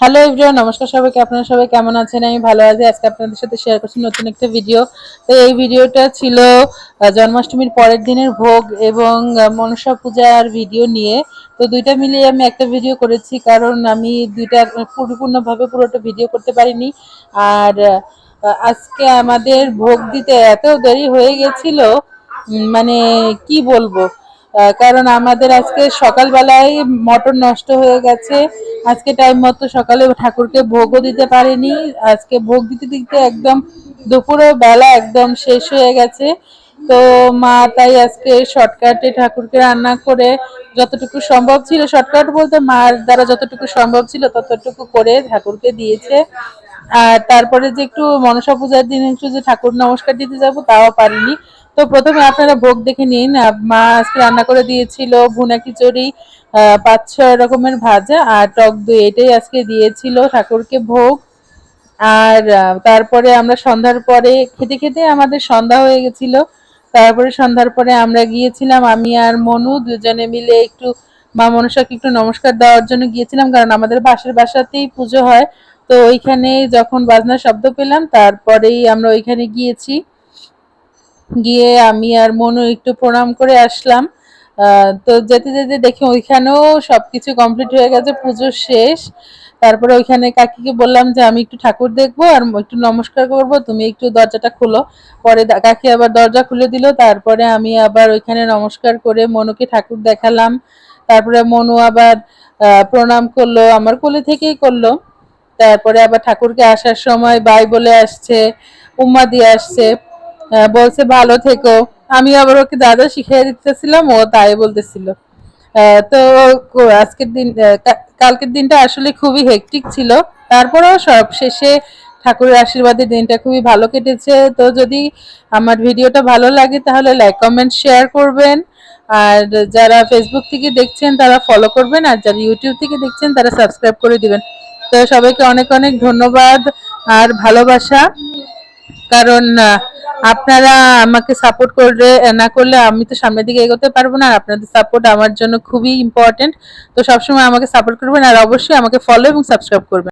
Hello everyone নমস্কার সবাইকে। আপনারা সবাই কেমন আছেন? আমি ভালো আছি। আজকে আপনাদের সাথে শেয়ার করছি নতুন একটা ভিডিও তো এই ভিডিওটা ছিল জন্মাষ্টমীর পরের দিনের ভোগ এবং মনসা পূজার ভিডিও নিয়ে। তো দুইটা মিলিয়ে আমি একটা ভিডিও করেছি, কারণ আমি দুইটা পরিপূর্ণভাবে পুরোটা ভিডিও করতে পারিনি। আর আজকে আমাদের ভোগ দিতে এত দেরি হয়ে গেছিল মানে কি বলব? কারণ আমাদের আজকে সকালবেলায় মটর নষ্ট হয়ে গেছে। আজকে টাইম মতো সকালে ঠাকুরকে ভোগও দিতে পারিনি। আজকে ভোগ দিতে দিতে একদম দুপুরের বেলা একদম শেষ হয়ে গেছে। তো মা তাই আজকে শর্টকাটে ঠাকুরকে রান্না করে যতটুকু সম্ভব ছিল শর্টকাট বলতে মার দ্বারা যতটুকু সম্ভব ছিল ততটুকু করে ঠাকুরকে দিয়েছে। আর তারপরে যে একটু মনসা পূজার দিন একটু যে ঠাকুর নমস্কার দিতে যাব, তাও পারিনি। তো প্রথমে আপনারা ভোগ দেখে নিন। মা আজকে রান্না করে দিয়েছিল ভুনা খিচুড়ি পাঁচ ছয় রকমের ভাজা আর টক দই। এটাই আজকে দিয়েছিল ঠাকুরকে ভোগ। আর তারপরে আমরা সন্ধ্যার পরে খেতে খেতে আমাদের সন্ধ্যা হয়ে গেছিল। তারপরে সন্ধ্যার পরে আমরা গিয়েছিলাম, আমি আর মনু দুজনে মিলে একটু, মা মনসাকে একটু নমস্কার দেওয়ার জন্য গিয়েছিলাম, কারণ আমাদের পাশের বাসাতেই পুজো হয়। তো ওইখানে যখন বাজনার শব্দ পেলাম, তারপরেই আমরা ওইখানে গিয়েছি। গিয়ে আমি আর মনু একটু প্রণাম করে আসলাম। তো যেতে যেতে দেখি ওইখানেও সব কিছু কমপ্লিট হয়ে গেছে, পুজো শেষ। তারপরে ওইখানে কাকিকে বললাম যে, আমি একটু ঠাকুর দেখব আর একটু নমস্কার করব, তুমি একটু দরজাটা খুলো। পরে কাকি আবার দরজা খুলে দিল, তারপরে আমি আবার ওইখানে নমস্কার করে মনুকে ঠাকুর দেখালাম। তারপরে মনু আবার প্রণাম করল, আমার কোলে থেকেই করল। তারপরে আবার ঠাকুরকে আসার সময় বাই বলে আসছে, উম্মা দিয়ে আসছে। বলছে, ভালো থেকো। আমি আবার ওকে দাদা শিখিয়ে দিতেছিলাম, ও তাই বলতেছিল। তো আজকের দিন কালকের দিনটা আসলে খুবই হেকটিক ছিল। তারপরেও সব শেষে ঠাকুরের আশীর্বাদে দিনটা খুবই ভালো কেটেছে। তো যদি আমার ভিডিওটা ভালো লাগে, তাহলে লাইক কমেন্ট শেয়ার করবেন। আর যারা ফেসবুক থেকে দেখছেন, তারা ফলো করবেন। আর যারা ইউটিউব থেকে দেখছেন, তারা সাবস্ক্রাইব করে দিবেন। তো সবাইকে অনেক অনেক ধন্যবাদ আর ভালোবাসা। কারণ আপনারা আমাকে সাপোর্ট করলে, না করলে আমি তো সামনের দিকে এগোতে পারব না, আর আপনাদের সাপোর্ট আমার জন্য খুবই ইম্পর্টেন্ট তো সবসময় আমাকে সাপোর্ট করবেন, আর অবশ্যই আমাকে ফলো এবং সাবস্ক্রাইব করবেন।